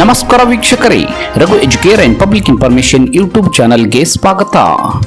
ನಮಸ್ಕಾರ ವೀಕ್ಷಕರೇ, Raghu Educare and public information YouTube ಚಾನೆಲ್ಗೆ ಸ್ವಾಗತ.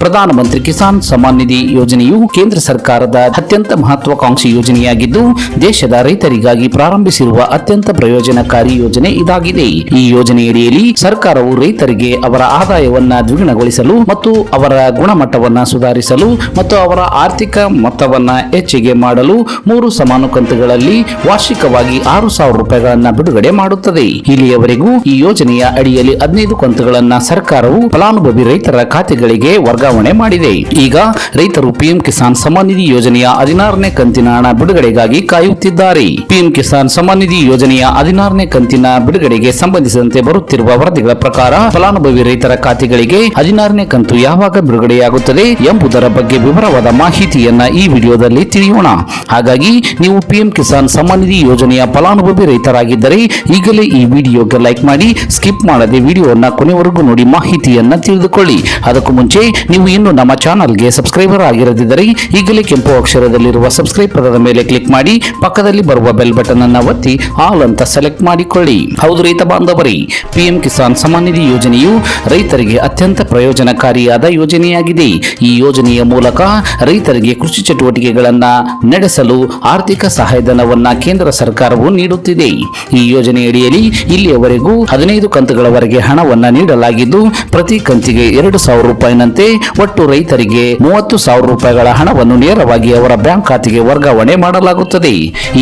ಪ್ರಧಾನಮಂತ್ರಿ ಕಿಸಾನ್ ಸಮ್ಮಾನ್ ನಿಧಿ ಯೋಜನೆಯು ಕೇಂದ್ರ ಸರ್ಕಾರದ ಅತ್ಯಂತ ಮಹತ್ವಾಕಾಂಕ್ಷಿ ಯೋಜನೆಯಾಗಿದ್ದು, ದೇಶದ ರೈತರಿಗಾಗಿ ಪ್ರಾರಂಭಿಸಿರುವ ಅತ್ಯಂತ ಪ್ರಯೋಜನಕಾರಿ ಯೋಜನೆ ಇದಾಗಿದೆ. ಈ ಯೋಜನೆಯಡಿಯಲ್ಲಿ ಸರ್ಕಾರವು ರೈತರಿಗೆ ಅವರ ಆದಾಯವನ್ನ ದ್ವಿಗುಣಗೊಳಿಸಲು ಮತ್ತು ಅವರ ಗುಣಮಟ್ಟವನ್ನು ಸುಧಾರಿಸಲು ಮತ್ತು ಅವರ ಆರ್ಥಿಕ ಮೊತ್ತವನ್ನು ಹೆಚ್ಚಿಗೆ ಮಾಡಲು ಮೂರು ಸಮಾನು ಕಂತುಗಳಲ್ಲಿ ವಾರ್ಷಿಕವಾಗಿ ಆರು ಸಾವಿರ ರೂಪಾಯಿಗಳನ್ನು ಬಿಡುಗಡೆ ಮಾಡುತ್ತದೆ. ಇಲ್ಲಿಯವರೆಗೂ ಈ ಯೋಜನೆಯ ಅಡಿಯಲ್ಲಿ ಹದಿನೈದು ಕಂತುಗಳನ್ನ ಸರ್ಕಾರವು ಫಲಾನುಭವಿ ರೈತರ ಖಾತೆಗಳಿಗೆ ವರ್ಗಾವಣೆ ಮಾಡಿದೆ. ಈಗ ರೈತರು ಪಿಎಂ ಕಿಸಾನ್ ಸಮ್ಮಾನ್ ನಿಧಿ ಯೋಜನೆಯ ಹದಿನಾರನೇ ಕಂತಿನ ಹಣ ಬಿಡುಗಡೆಗಾಗಿ ಕಾಯುತ್ತಿದ್ದಾರೆ. ಪಿಎಂ ಕಿಸಾನ್ ಸಮ್ಮಾನ್ ನಿಧಿ ಯೋಜನೆಯ ಹದಿನಾರನೇ ಕಂತಿನ ಬಿಡುಗಡೆಗೆ ಸಂಬಂಧಿಸಿದಂತೆ ಬರುತ್ತಿರುವ ವರದಿಗಳ ಪ್ರಕಾರ ಫಲಾನುಭವಿ ರೈತರ ಖಾತೆಗಳಿಗೆ ಹದಿನಾರನೇ ಕಂತು ಯಾವಾಗ ಬಿಡುಗಡೆಯಾಗುತ್ತದೆ ಎಂಬುದರ ಬಗ್ಗೆ ವಿವರವಾದ ಮಾಹಿತಿಯನ್ನ ಈ ವಿಡಿಯೋದಲ್ಲಿ ತಿಳಿಯೋಣ. ಹಾಗಾಗಿ ನೀವು ಪಿಎಂ ಕಿಸಾನ್ ಸಮ್ಮಾನ್ ನಿಧಿ ಯೋಜನೆಯ ಫಲಾನುಭವಿ ರೈತರಾಗಿದ್ದರೆ ಈಗಲೇ ಈ ವಿಡಿಯೋಗೆ ಲೈಕ್ ಮಾಡಿ ಸ್ಕಿಪ್ ಮಾಡದೆ ವಿಡಿಯೋನ ಕೊನೆವರೆಗೂ ನೋಡಿ ಮಾಹಿತಿಯನ್ನ ತಿಳಿದುಕೊಳ್ಳಿ. ಅದಕ್ಕೂ ಮುಂಚೆ, ನೀವು ಇನ್ನು ನಮ್ಮ ಚಾನಲ್ಗೆ ಸಬ್ಸ್ಕ್ರೈಬರ್ ಆಗಿರದಿದ್ದರೆ, ಈಗಲೇ ಕೆಂಪು ಅಕ್ಷರದಲ್ಲಿರುವ ಸಬ್ಸ್ಕ್ರೈಬ್ ಪದದ ಮೇಲೆ ಕ್ಲಿಕ್ ಮಾಡಿ, ಪಕ್ಕದಲ್ಲಿ ಬರುವ ಬೆಲ್ ಬಟನ್ ಅನ್ನ ಒತ್ತಿ ಆಲ್ ಅಂತ ಸೆಲೆಕ್ಟ್ ಮಾಡಿಕೊಳ್ಳಿ. ಹೌದು ರೈತ ಬಾಂಧವರೇ ಪಿಎಂ ಕಿಸಾನ್ ಸಮ್ಮಾನ್ ನಿಧಿ ಯೋಜನೆಯು ರೈತರಿಗೆ ಅತ್ಯಂತ ಪ್ರಯೋಜನಕಾರಿಯಾದ ಯೋಜನೆಯಾಗಿದೆ. ಈ ಯೋಜನೆಯ ಮೂಲಕ ರೈತರಿಗೆ ಕೃಷಿ ಚಟುವಟಿಕೆಗಳನ್ನ ನಡೆಸಲು ಆರ್ಥಿಕ ಸಹಾಯಧನವನ್ನ ಕೇಂದ್ರ ಸರ್ಕಾರವು ನೀಡುತ್ತಿದೆ. ಈ ಯೋಜನೆಯಡಿಯಲ್ಲಿ ಇಲ್ಲಿಯವರೆಗೂ ಹದಿನೈದು ಕಂತುಗಳವರೆಗೆ ಹಣವನ್ನು ನೀಡಲಾಗಿದ್ದು, ಪ್ರತಿ ಕಂತಿಗೆ ಎರಡು ಸಾವಿರ ರೂಪಾಯಿನಂತೆ ಒಟ್ಟು ರೈತರಿಗೆ ಮೂವತ್ತು ಸಾವಿರ ರೂಪಾಯಿಗಳ ಹಣವನ್ನು ನೇರವಾಗಿ ಅವರ ಬ್ಯಾಂಕ್ ಖಾತೆಗೆ ವರ್ಗಾವಣೆ ಮಾಡಲಾಗುತ್ತದೆ.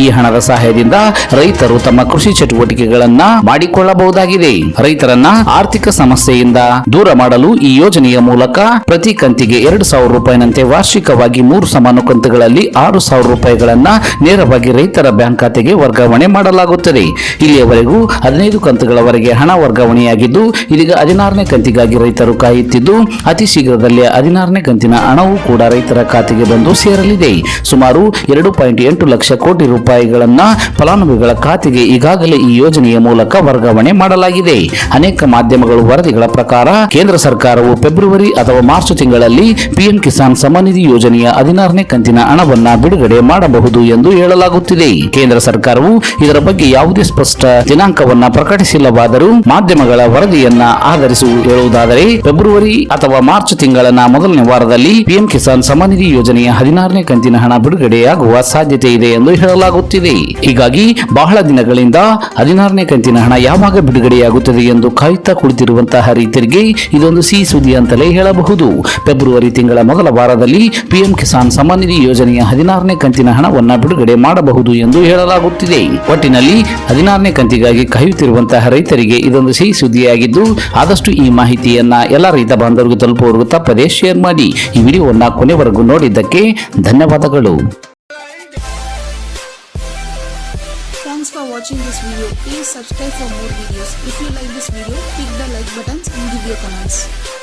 ಈ ಹಣದ ಸಹಾಯದಿಂದ ರೈತರು ತಮ್ಮ ಕೃಷಿ ಚಟುವಟಿಕೆಗಳನ್ನ ಮಾಡಿಕೊಳ್ಳಬಹುದಾಗಿದೆ. ರೈತರನ್ನ ಆರ್ಥಿಕ ಸಮಸ್ಯೆಯಿಂದ ದೂರ ಮಾಡಲು ಈ ಯೋಜನೆಯ ಮೂಲಕ ಪ್ರತಿ ಕಂತಿಗೆ ಎರಡು ಸಾವಿರ ರೂಪಾಯಿನಂತೆ ವಾರ್ಷಿಕವಾಗಿ ಮೂರು ಸಮಾನ ಕಂತುಗಳಲ್ಲಿ ಆರು ಸಾವಿರ ರೂಪಾಯಿಗಳನ್ನ ನೇರವಾಗಿ ರೈತರ ಬ್ಯಾಂಕ್ ಖಾತೆಗೆ ವರ್ಗಾವಣೆ ಮಾಡಲಾಗುತ್ತದೆ. ಇಲ್ಲಿಯವರೆಗೂ ಹದಿನೈದು ಕಂತುಗಳವರೆಗೆ ಹಣ ವರ್ಗಾವಣೆಯಾಗಿದ್ದು, ಇದೀಗ ಹದಿನಾರನೇ ಕಂತಿಗಾಗಿ ರೈತರು ಕಾಯುತ್ತಿದ್ದು, ಅತಿ ಶೀಘ್ರದಲ್ಲೇ ಹದಿನಾರನೇ ಕಂತಿನ ಹಣವು ಕೂಡ ರೈತರ ಖಾತೆಗೆ ಬಂದು ಸೇರಲಿದೆ. ಸುಮಾರು ಎರಡು ಪಾಯಿಂಟ್ ಎಂಟು ಲಕ್ಷ ಕೋಟಿ ರೂಪಾಯಿಗಳನ್ನ ಫಲಾನುಭವಿಗಳ ಖಾತೆಗೆ ಈಗಾಗಲೇ ಈ ಯೋಜನೆಯ ಮೂಲಕ ವರ್ಗಾವಣೆ ಮಾಡಲಾಗಿದೆ. ಅನೇಕ ಮಾಧ್ಯಮಗಳು ವರದಿಗಳ ಪ್ರಕಾರ, ಕೇಂದ್ರ ಸರ್ಕಾರವು ಫೆಬ್ರವರಿ ಅಥವಾ ಮಾರ್ಚ್ ತಿಂಗಳಲ್ಲಿ ಪಿಎಂ ಕಿಸಾನ್ ಸಮನಿಧಿ ನಿಧಿ ಯೋಜನೆಯ ಹದಿನಾರನೇ ಕಂತಿನ ಹಣವನ್ನ ಬಿಡುಗಡೆ ಮಾಡಬಹುದು ಎಂದು ಹೇಳಲಾಗುತ್ತಿದೆ. ಕೇಂದ್ರ ಸರ್ಕಾರವು ಇದರ ಬಗ್ಗೆ ಯಾವುದೇ ಸ್ಪಷ್ಟ ದಿನಾಂಕವನ್ನ ಪ್ರಕಟಿಸಿಲ್ಲವಾದರೂ ಮಾಧ್ಯಮಗಳ ವರದಿಯನ್ನ ಆಧರಿಸಿ ಹೇಳುವುದಾದರೆ, ಫೆಬ್ರವರಿ ಅಥವಾ ಮಾರ್ಚ್ ತಿಂಗಳನ ಮೊದಲನೇ ವಾರದಲ್ಲಿ ಪಿಎಂ ಕಿಸಾನ್ ಸಮಾನಿಧಿ ನಿಧಿ ಯೋಜನೆಯ ಹದಿನಾರನೇ ಕಂತಿನ ಹಣ ಬಿಡುಗಡೆಯಾಗುವ ಸಾಧ್ಯತೆ ಇದೆ ಎಂದು ಹೇಳಲಾಗುತ್ತಿದೆ. ಹೀಗಾಗಿ ಬಹಳ ದಿನಗಳಿಂದ ಹದಿನಾರನೇ ಕಂತಿನ ಹಣ ಯಾವಾಗ ಬಿಡುಗಡೆಯಾಗುತ್ತದೆ ಎಂದು ಕಾಯುತ್ತಾ ಕುಳಿತಿರುವಂತಹ ರೈತರಿಗೆ ಇದೊಂದು ಸಿಹಿ ಸುದ್ದಿ ಅಂತಲೇ ಹೇಳಬಹುದು. ಫೆಬ್ರವರಿ ತಿಂಗಳ ಮೊದಲ ವಾರದಲ್ಲಿ ಪಿಎಂ ಕಿಸಾನ್ ಸಮಾನಿಧಿ ನಿಧಿ ಯೋಜನೆಯ ಹದಿನಾರನೇ ಕಂತಿನ ಹಣವನ್ನು ಬಿಡುಗಡೆ ಮಾಡಬಹುದು ಎಂದು ಹೇಳಲಾಗುತ್ತಿದೆ. ಒಟ್ಟಿನಲ್ಲಿ ಹದಿನಾರನೇ ಕಂತಿಗಾಗಿ ಕಾಯುತ್ತಿರುವಂತಹ ರೈತರಿಗೆ ಇದೊಂದು ಸಿಹಿ ಸುದ್ದಿಯಾಗಿದ್ದು ಆದಷ್ಟು ಈ ಮಾಹಿತಿಯನ್ನ ಎಲ್ಲ ರೈತ ಬಾಂಧವರಿಗೂ ತಲುಪುವವರೆಗೂ ತಪ್ಪದೇ ಶೇರ್ ಮಾಡಿ ಈ ವಿಡಿಯೋವನ್ನ ಕೊನೆವರೆಗೂ ನೋಡಿದ್ದಕ್ಕೆ ಧನ್ಯವಾದಗಳು Thanks for watching this video. Please subscribe for more videos. If you like this video, click the like buttons and give your comments.